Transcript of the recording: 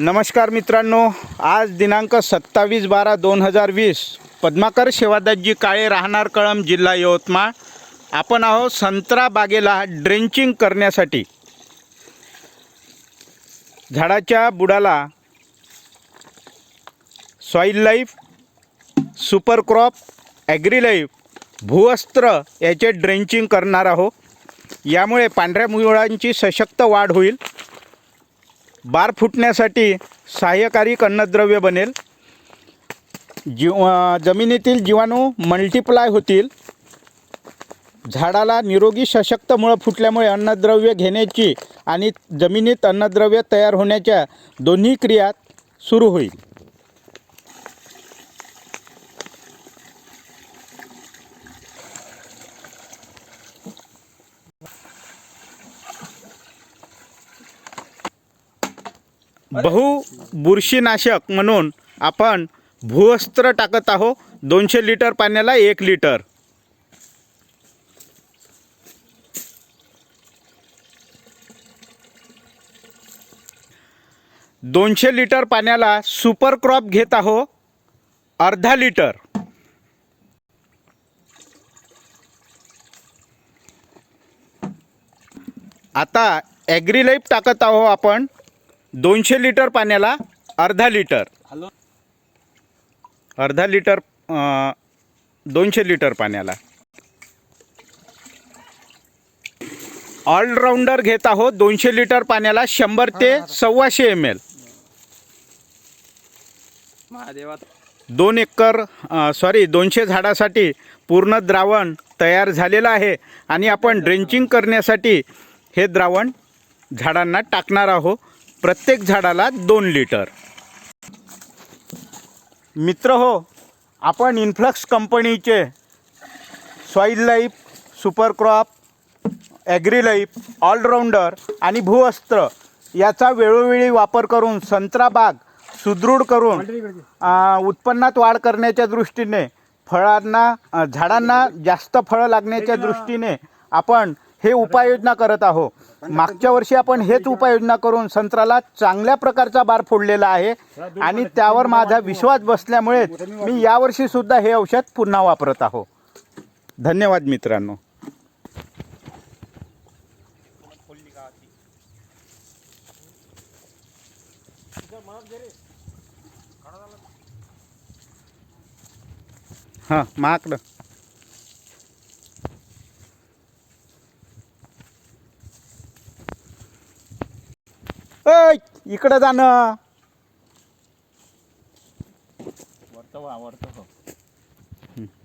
नमस्कार मित्रांनो आज दिनांक सत्तावीस बारा दोन हजार वीस पद्माकर शेवादाजी काळे राहणार कळम जिल्हा यवतमाळ. आपण आहोत संत्रा बागेला ड्रेंचिंग करण्यासाठी. झाडाच्या बुडाला Soil Life Super Crop Agrilife भूवस्त्र याचे ड्रेंचिंग करणार आहोत. यामुळे पांढऱ्या मुळांची सशक्त वाढ होईल. बार फुटण्यासाठी सहाय्यकारी अन्नद्रव्य बनेल. जीव जमिनीतील जीवाणू मल्टिप्लाय होतील. झाडाला निरोगी सशक्त मुळं फुटल्यामुळे अन्नद्रव्य घेण्याची आणि जमिनीत अन्नद्रव्य तयार होण्याच्या दोन्ही क्रिया सुरू होईल. बहु बुरशीनाशक म्हणून आपण भूवस्त्र टाकत आहो. दोनशे लिटर पाण्याला एक लिटर. दोनशे लिटर पाण्याला सुपर क्रॉप घेत आहो. अर्धा लिटर. आता ॲग्रीलाईफ टाकत आहो आपण. दोनशे लिटर पाण्याला अर्धा लिटर. हॅलो. अर्धा लिटर दोनशे लिटर पाण्याला. ऑलराऊंडर घेत आहोत. दोनशे लिटर पाण्याला शंभर ते सव्वाशे एम एल दोन एकर सॉरी दोनशे झाडासाठी पूर्ण द्रावण तयार झालेलं आहे. आणि आपण ड्रेंचिंग करण्यासाठी हे द्रावण झाडांना टाकणार आहोत. प्रत्येक झाडाला दोन लिटर. मित्र हो आपण इन्फ्लक्स कंपनीचे Soil Life Super Crop Agrilife Allrounder आणि भूअस्त्र याचा वेळोवेळी वापर करून संत्रा बाग सुदृढ करून उत्पन्नात वाढ करण्याच्या दृष्टीने फळांना झाडांना जास्त फळं लागण्याच्या दृष्टीने आपण हे उपाययोजना करत आहोत मागच्या वर्षी आपण हेच उपाययोजना करून संत्राला चांगल्या प्रकारचा बार फोडलेला आहे आणि त्यावर माझा विश्वास बसल्यामुळेच मी यावर्षी सुद्धा हे औषध पुन्हा वापरत आहो. धन्यवाद मित्रांनो. हां महाकडं ऐ इकडं जाणं वरतं वा वरतं हो